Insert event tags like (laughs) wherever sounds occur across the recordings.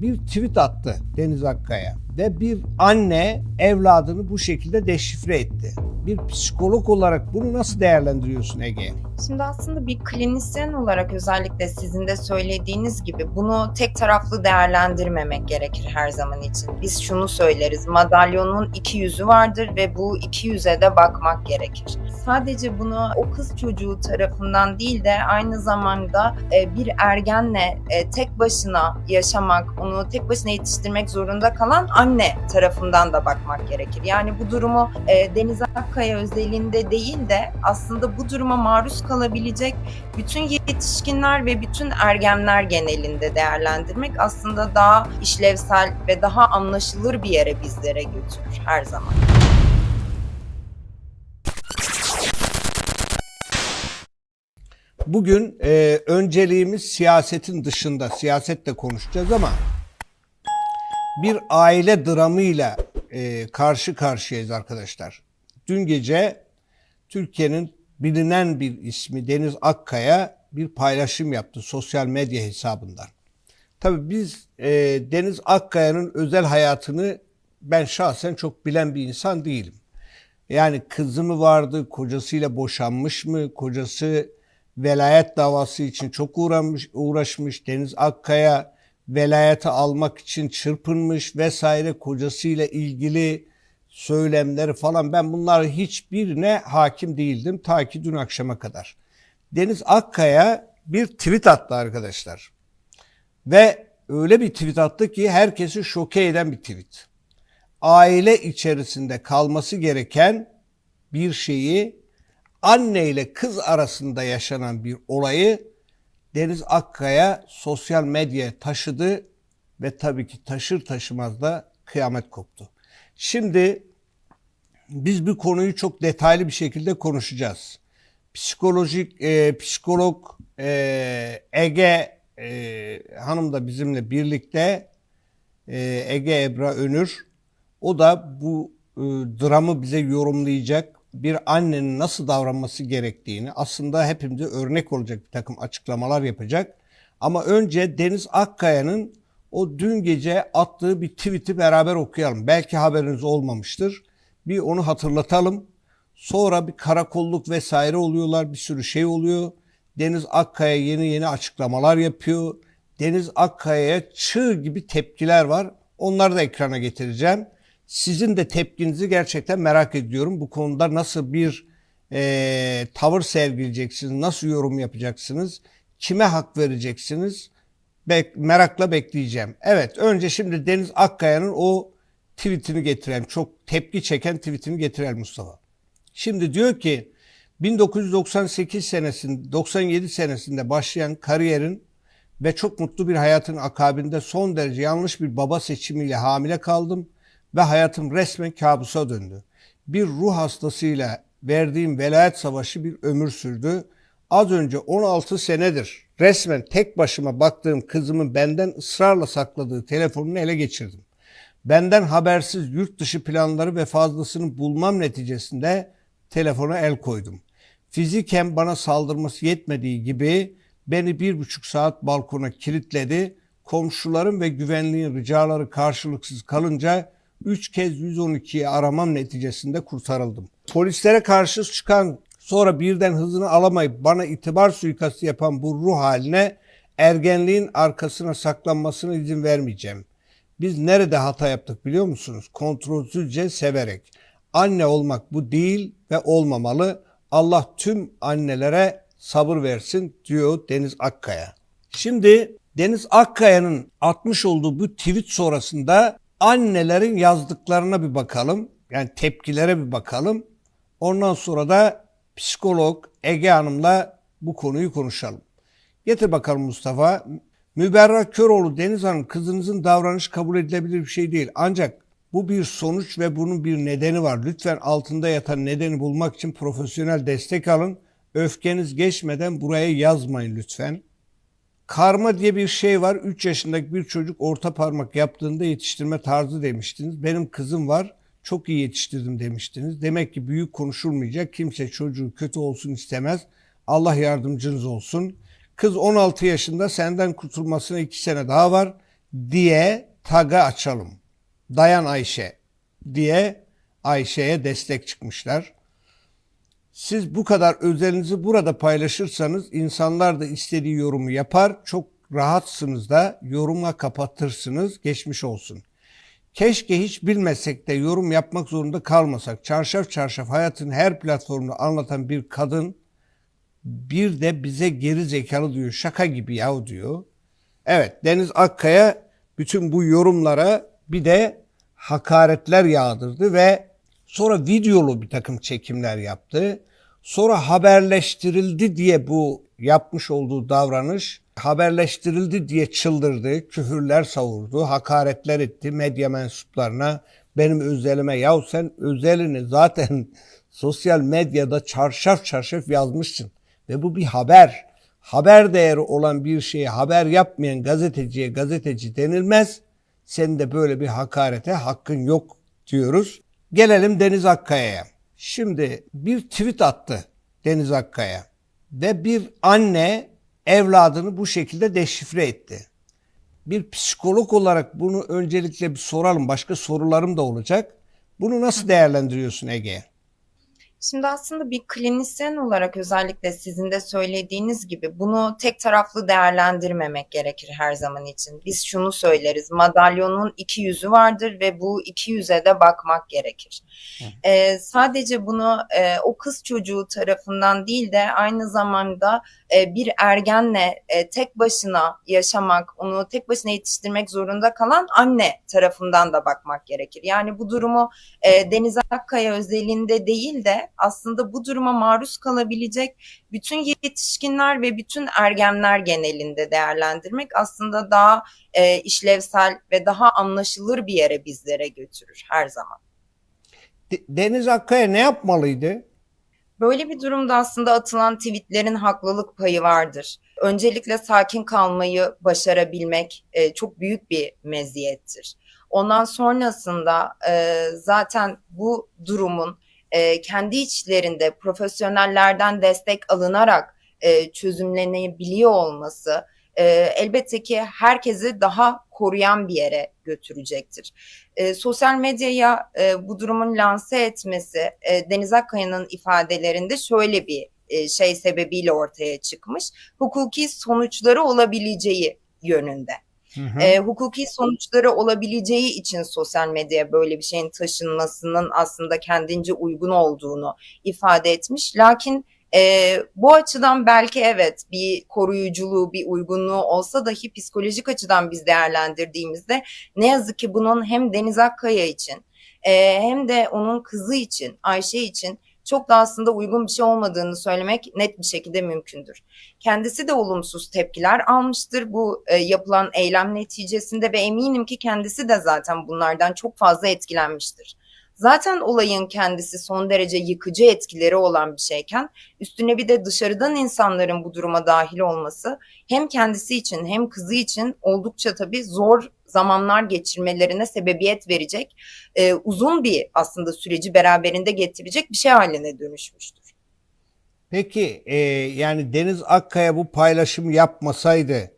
bir tweet attı Deniz Akkaya ve bir anne evladını bu şekilde deşifre etti. Bir psikolog olarak bunu nasıl değerlendiriyorsun Ege? Şimdi aslında bir klinisyen olarak özellikle sizin de söylediğiniz gibi bunu tek taraflı değerlendirmemek gerekir her zaman için. Biz şunu söyleriz, madalyonun iki yüzü vardır ve bu iki yüze de bakmak gerekir. Sadece bunu o kız çocuğu tarafından değil de aynı zamanda e, bir ergenle e, tek başına yaşamak, onu tek başına yetiştirmek zorunda kalan anne tarafından da bakmak gerekir. Yani bu durumu e, Deniz Akkaya özelinde değil de aslında bu duruma maruz kalabilecek bütün yetişkinler ve bütün ergenler genelinde değerlendirmek aslında daha işlevsel ve daha anlaşılır bir yere bizlere götürür her zaman. Bugün e, önceliğimiz siyasetin dışında, siyasetle konuşacağız ama bir aile dramıyla e, karşı karşıyayız arkadaşlar. Dün gece Türkiye'nin bilinen bir ismi Deniz Akkaya bir paylaşım yaptı sosyal medya hesabından. Tabii biz e, Deniz Akkaya'nın özel hayatını ben şahsen çok bilen bir insan değilim. Yani kızı mı vardı, kocasıyla boşanmış mı, kocası velayet davası için çok uğramış, uğraşmış. Deniz Akkaya velayeti almak için çırpınmış vesaire kocasıyla ilgili söylemleri falan ben bunlar hiçbirine hakim değildim ta ki dün akşama kadar. Deniz Akkaya bir tweet attı arkadaşlar. Ve öyle bir tweet attı ki herkesi şoke eden bir tweet. Aile içerisinde kalması gereken bir şeyi anne ile kız arasında yaşanan bir olayı Deniz Akkaya sosyal medyaya taşıdı ve tabii ki taşır taşımaz da kıyamet koptu. Şimdi biz bu konuyu çok detaylı bir şekilde konuşacağız. Psikolojik e, psikolog e, Ege e, hanım da bizimle birlikte e, Ege Ebra Önür. O da bu e, dramı bize yorumlayacak. Bir annenin nasıl davranması gerektiğini aslında hepimize örnek olacak bir takım açıklamalar yapacak. Ama önce Deniz Akkaya'nın o dün gece attığı bir tweet'i beraber okuyalım. Belki haberiniz olmamıştır. Bir onu hatırlatalım. Sonra bir karakolluk vesaire oluyorlar. Bir sürü şey oluyor. Deniz Akkaya yeni yeni açıklamalar yapıyor. Deniz Akkaya'ya çığ gibi tepkiler var. Onları da ekrana getireceğim. Sizin de tepkinizi gerçekten merak ediyorum. Bu konuda nasıl bir e, tavır sergileyeceksiniz, nasıl yorum yapacaksınız, kime hak vereceksiniz? Bek, merakla bekleyeceğim. Evet, önce şimdi Deniz Akkaya'nın o tweetini getirelim. Çok tepki çeken tweetini getirelim Mustafa. Şimdi diyor ki 1998 senesinde 97 senesinde başlayan kariyerin ve çok mutlu bir hayatın akabinde son derece yanlış bir baba seçimiyle hamile kaldım ve hayatım resmen kabusa döndü. Bir ruh hastasıyla verdiğim velayet savaşı bir ömür sürdü. Az önce 16 senedir resmen tek başıma baktığım kızımın benden ısrarla sakladığı telefonunu ele geçirdim. Benden habersiz yurt dışı planları ve fazlasını bulmam neticesinde telefona el koydum. Fiziken bana saldırması yetmediği gibi beni bir buçuk saat balkona kilitledi. Komşularım ve güvenliğin ricaları karşılıksız kalınca üç kez 112'yi aramam neticesinde kurtarıldım. Polislere karşı çıkan sonra birden hızını alamayıp bana itibar suikastı yapan bu ruh haline ergenliğin arkasına saklanmasına izin vermeyeceğim. Biz nerede hata yaptık biliyor musunuz? Kontrolsüzce severek. Anne olmak bu değil ve olmamalı. Allah tüm annelere sabır versin diyor Deniz Akkaya. Şimdi Deniz Akkaya'nın atmış olduğu bu tweet sonrasında annelerin yazdıklarına bir bakalım. Yani tepkilere bir bakalım. Ondan sonra da psikolog Ege Hanım'la bu konuyu konuşalım. Getir bakalım Mustafa. Müberra Köroğlu Deniz Hanım kızınızın davranışı kabul edilebilir bir şey değil. Ancak bu bir sonuç ve bunun bir nedeni var. Lütfen altında yatan nedeni bulmak için profesyonel destek alın. Öfkeniz geçmeden buraya yazmayın lütfen. Karma diye bir şey var. 3 yaşındaki bir çocuk orta parmak yaptığında yetiştirme tarzı demiştiniz. Benim kızım var. Çok iyi yetiştirdim demiştiniz. Demek ki büyük konuşulmayacak. Kimse çocuğu kötü olsun istemez. Allah yardımcınız olsun. Kız 16 yaşında senden kurtulmasına 2 sene daha var. diye tagı açalım. Dayan Ayşe diye Ayşe'ye destek çıkmışlar. Siz bu kadar özelinizi burada paylaşırsanız insanlar da istediği yorumu yapar. Çok rahatsınız da yoruma kapatırsınız. Geçmiş olsun. Keşke hiç bilmesek de yorum yapmak zorunda kalmasak. Çarşaf çarşaf hayatın her platformunu anlatan bir kadın bir de bize geri zekalı diyor. Şaka gibi yahu diyor. Evet Deniz Akkaya bütün bu yorumlara bir de hakaretler yağdırdı ve sonra videolu bir takım çekimler yaptı. Sonra haberleştirildi diye bu yapmış olduğu davranış haberleştirildi diye çıldırdı, küfürler savurdu, hakaretler etti medya mensuplarına. Benim özelime yahu sen özelini zaten (laughs) sosyal medyada çarşaf çarşaf yazmışsın. Ve bu bir haber. Haber değeri olan bir şeye haber yapmayan gazeteciye gazeteci denilmez. Senin de böyle bir hakarete hakkın yok diyoruz. Gelelim Deniz Akkaya'ya. Şimdi bir tweet attı Deniz Akkaya ve bir anne evladını bu şekilde deşifre etti. Bir psikolog olarak bunu öncelikle bir soralım. Başka sorularım da olacak. Bunu nasıl değerlendiriyorsun Ege? Şimdi aslında bir klinisyen olarak özellikle sizin de söylediğiniz gibi bunu tek taraflı değerlendirmemek gerekir her zaman için. Biz şunu söyleriz, madalyonun iki yüzü vardır ve bu iki yüze de bakmak gerekir. Ee, sadece bunu e, o kız çocuğu tarafından değil de aynı zamanda e, bir ergenle e, tek başına yaşamak, onu tek başına yetiştirmek zorunda kalan anne tarafından da bakmak gerekir. Yani bu durumu e, Deniz Akkaya özelinde değil de aslında bu duruma maruz kalabilecek bütün yetişkinler ve bütün ergenler genelinde değerlendirmek aslında daha e, işlevsel ve daha anlaşılır bir yere bizlere götürür her zaman. De- Deniz Akkaya ne yapmalıydı? Böyle bir durumda aslında atılan tweetlerin haklılık payı vardır. Öncelikle sakin kalmayı başarabilmek e, çok büyük bir meziyettir. Ondan sonrasında e, zaten bu durumun e, kendi içlerinde profesyonellerden destek alınarak e, çözümlenebiliyor olması e, elbette ki herkesi daha koruyan bir yere götürecektir. E, sosyal medyaya e, bu durumun lanse etmesi e, Deniz Akkaya'nın ifadelerinde şöyle bir e, şey sebebiyle ortaya çıkmış. Hukuki sonuçları olabileceği yönünde. Hı. E, hukuki sonuçları olabileceği için sosyal medyaya böyle bir şeyin taşınmasının aslında kendince uygun olduğunu ifade etmiş. Lakin e, bu açıdan belki evet bir koruyuculuğu, bir uygunluğu olsa dahi psikolojik açıdan biz değerlendirdiğimizde ne yazık ki bunun hem Deniz Akkaya için e, hem de onun kızı için, Ayşe için çok da aslında uygun bir şey olmadığını söylemek net bir şekilde mümkündür. Kendisi de olumsuz tepkiler almıştır bu e, yapılan eylem neticesinde ve eminim ki kendisi de zaten bunlardan çok fazla etkilenmiştir. Zaten olayın kendisi son derece yıkıcı etkileri olan bir şeyken üstüne bir de dışarıdan insanların bu duruma dahil olması hem kendisi için hem kızı için oldukça tabii zor zamanlar geçirmelerine sebebiyet verecek e, uzun bir aslında süreci beraberinde getirecek bir şey haline dönüşmüştür. Peki e, yani Deniz Akkaya bu paylaşım yapmasaydı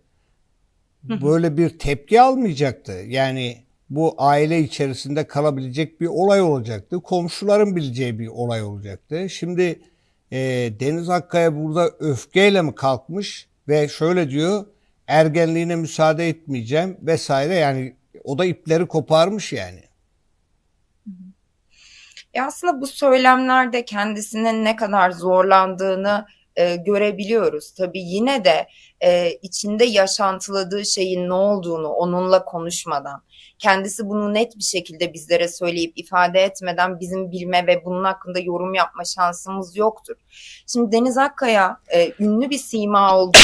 böyle bir tepki almayacaktı. Yani bu aile içerisinde kalabilecek bir olay olacaktı. Komşuların bileceği bir olay olacaktı. Şimdi e, Deniz Akkaya burada öfkeyle mi kalkmış ve şöyle diyor ergenliğine müsaade etmeyeceğim vesaire yani o da ipleri koparmış yani. Ya aslında bu söylemlerde kendisinin ne kadar zorlandığını e, görebiliyoruz. Tabii yine de e, içinde yaşantıladığı şeyin ne olduğunu onunla konuşmadan, kendisi bunu net bir şekilde bizlere söyleyip ifade etmeden bizim bilme ve bunun hakkında yorum yapma şansımız yoktur. Şimdi Deniz Akkaya e, ünlü bir sima olduğu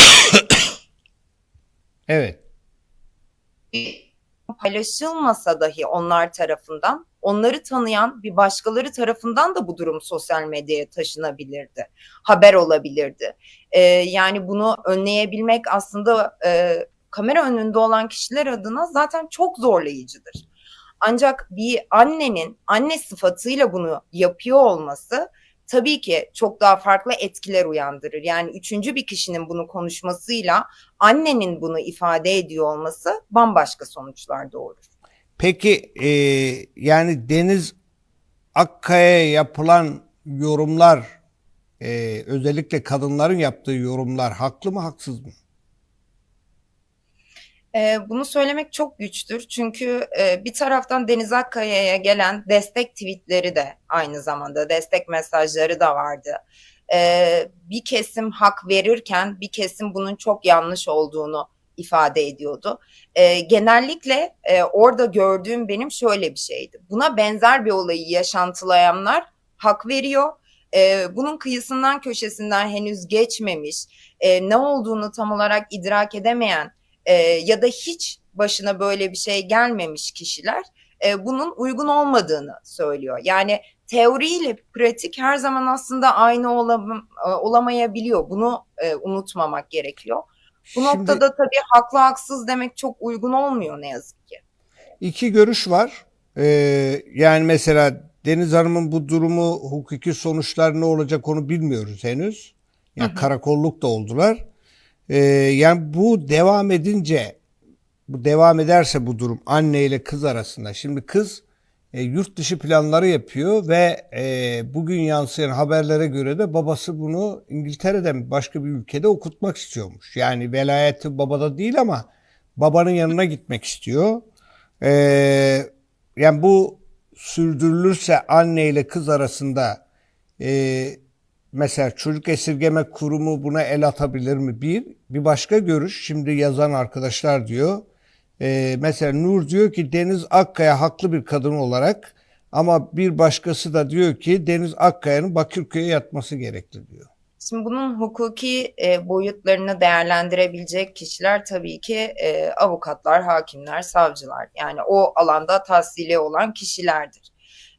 Evet. paylaşılmasa dahi onlar tarafından onları tanıyan bir başkaları tarafından da bu durum sosyal medyaya taşınabilirdi. Haber olabilirdi. Ee, yani bunu önleyebilmek aslında e, kamera önünde olan kişiler adına zaten çok zorlayıcıdır. Ancak bir annenin anne sıfatıyla bunu yapıyor olması tabii ki çok daha farklı etkiler uyandırır. Yani üçüncü bir kişinin bunu konuşmasıyla annenin bunu ifade ediyor olması bambaşka sonuçlar doğurur. Peki e, yani Deniz Akkaya'ya yapılan yorumlar e, özellikle kadınların yaptığı yorumlar haklı mı haksız mı? Ee, bunu söylemek çok güçtür çünkü e, bir taraftan Deniz Akkaya'ya gelen destek tweetleri de aynı zamanda destek mesajları da vardı. Ee, bir kesim hak verirken bir kesim bunun çok yanlış olduğunu ifade ediyordu. Ee, genellikle e, orada gördüğüm benim şöyle bir şeydi. Buna benzer bir olayı yaşantılayanlar hak veriyor. Ee, bunun kıyısından köşesinden henüz geçmemiş, e, ne olduğunu tam olarak idrak edemeyen e, ya da hiç başına böyle bir şey gelmemiş kişiler e, bunun uygun olmadığını söylüyor. Yani teoriyle pratik her zaman aslında aynı olam, e, olamayabiliyor. Bunu e, unutmamak gerekiyor. Bu Şimdi noktada tabii haklı haksız demek çok uygun olmuyor ne yazık ki. iki görüş var. E, yani mesela Deniz Hanım'ın bu durumu hukuki sonuçlar ne olacak onu bilmiyoruz henüz. Yani Hı hı. karakolluk da oldular. E, yani bu devam edince bu devam ederse bu durum anne ile kız arasında. Şimdi kız e, yurt dışı planları yapıyor ve e, bugün yansıyan haberlere göre de babası bunu İngiltere'den başka bir ülkede okutmak istiyormuş. Yani velayeti babada değil ama babanın yanına gitmek istiyor. E, yani bu sürdürülürse anne ile kız arasında e, mesela çocuk esirgeme kurumu buna el atabilir mi? Bir. Bir başka görüş şimdi yazan arkadaşlar diyor. Ee, mesela Nur diyor ki Deniz Akkaya haklı bir kadın olarak ama bir başkası da diyor ki Deniz Akkaya'nın Bakırköy'e yatması gerekli diyor. Şimdi bunun hukuki e, boyutlarını değerlendirebilecek kişiler tabii ki e, avukatlar, hakimler, savcılar. Yani o alanda tahsili olan kişilerdir.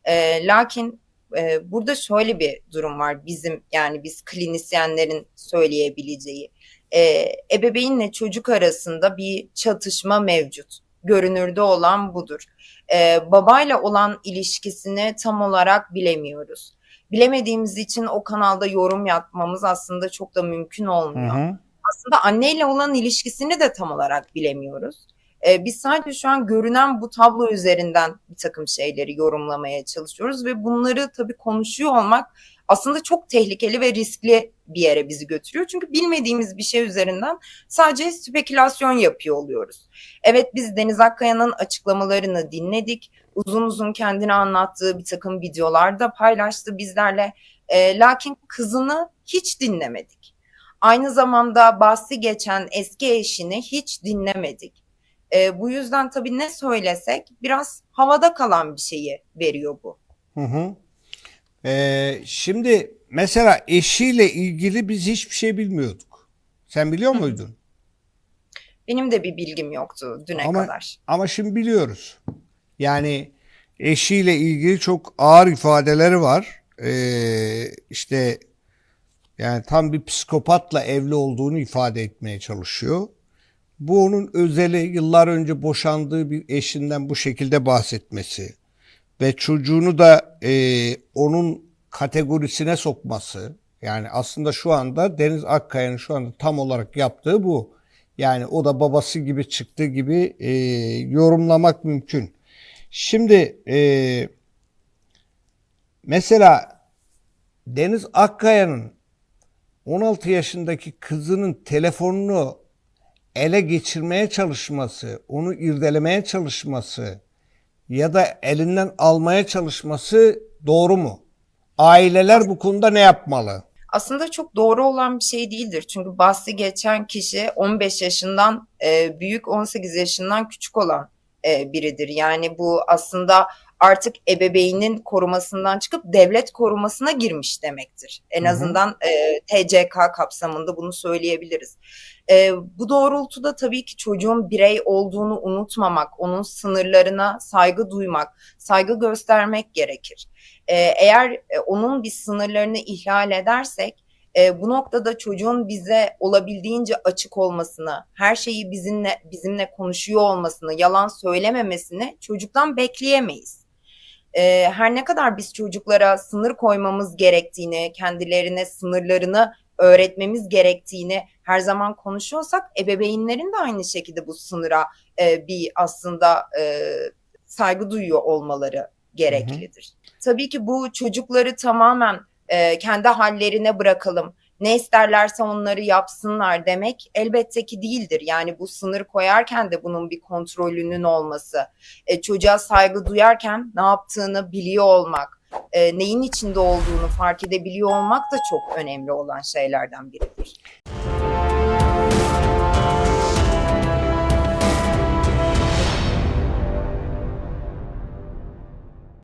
E, lakin e, burada şöyle bir durum var bizim yani biz klinisyenlerin söyleyebileceği. E, ebeveynle çocuk arasında bir çatışma mevcut. Görünürde olan budur. E, babayla olan ilişkisini tam olarak bilemiyoruz bilemediğimiz için o kanalda yorum yapmamız aslında çok da mümkün olmuyor. Hı hı. Aslında anneyle olan ilişkisini de tam olarak bilemiyoruz. Ee, biz sadece şu an görünen bu tablo üzerinden bir takım şeyleri yorumlamaya çalışıyoruz ve bunları tabii konuşuyor olmak aslında çok tehlikeli ve riskli bir yere bizi götürüyor. Çünkü bilmediğimiz bir şey üzerinden sadece spekülasyon yapıyor oluyoruz. Evet biz Deniz Akkaya'nın açıklamalarını dinledik. Uzun uzun kendini anlattığı bir takım videolar da paylaştı bizlerle. E, lakin kızını hiç dinlemedik. Aynı zamanda bahsi geçen eski eşini hiç dinlemedik. E, bu yüzden tabii ne söylesek biraz havada kalan bir şeyi veriyor bu. Hı hı. Ee, şimdi mesela eşiyle ilgili biz hiçbir şey bilmiyorduk. Sen biliyor muydun? Benim de bir bilgim yoktu düne Ama kadar. ama şimdi biliyoruz. Yani eşiyle ilgili çok ağır ifadeleri var. Ee, işte yani tam bir psikopatla evli olduğunu ifade etmeye çalışıyor. Bu onun özeli yıllar önce boşandığı bir eşinden bu şekilde bahsetmesi ve çocuğunu da e, onun kategorisine sokması. Yani aslında şu anda Deniz Akkaya'nın şu anda tam olarak yaptığı bu. Yani o da babası gibi çıktığı gibi e, yorumlamak mümkün. Şimdi e, mesela Deniz Akkaya'nın 16 yaşındaki kızının telefonunu ele geçirmeye çalışması, onu irdelemeye çalışması ya da elinden almaya çalışması doğru mu? Aileler bu konuda ne yapmalı? Aslında çok doğru olan bir şey değildir. Çünkü bahsi geçen kişi 15 yaşından e, büyük, 18 yaşından küçük olan e, biridir. Yani bu aslında artık ebeveynin korumasından çıkıp devlet korumasına girmiş demektir. En Hı hı. azından e, TCK kapsamında bunu söyleyebiliriz. E, bu doğrultuda tabii ki çocuğun birey olduğunu unutmamak, onun sınırlarına saygı duymak, saygı göstermek gerekir. E, eğer e, onun bir sınırlarını ihlal edersek e, bu noktada çocuğun bize olabildiğince açık olmasını, her şeyi bizimle bizimle konuşuyor olmasını, yalan söylememesini çocuktan bekleyemeyiz. E, her ne kadar biz çocuklara sınır koymamız gerektiğini, kendilerine sınırlarını öğretmemiz gerektiğini her zaman konuşuyorsak ebeveynlerin de aynı şekilde bu sınıra e, bir aslında e, saygı duyuyor olmaları gereklidir. Tabii ki bu çocukları tamamen e, kendi hallerine bırakalım. Ne isterlerse onları yapsınlar demek elbette ki değildir. Yani bu sınır koyarken de bunun bir kontrolünün olması, e, çocuğa saygı duyarken ne yaptığını biliyor olmak, e, neyin içinde olduğunu fark edebiliyor olmak da çok önemli olan şeylerden biridir.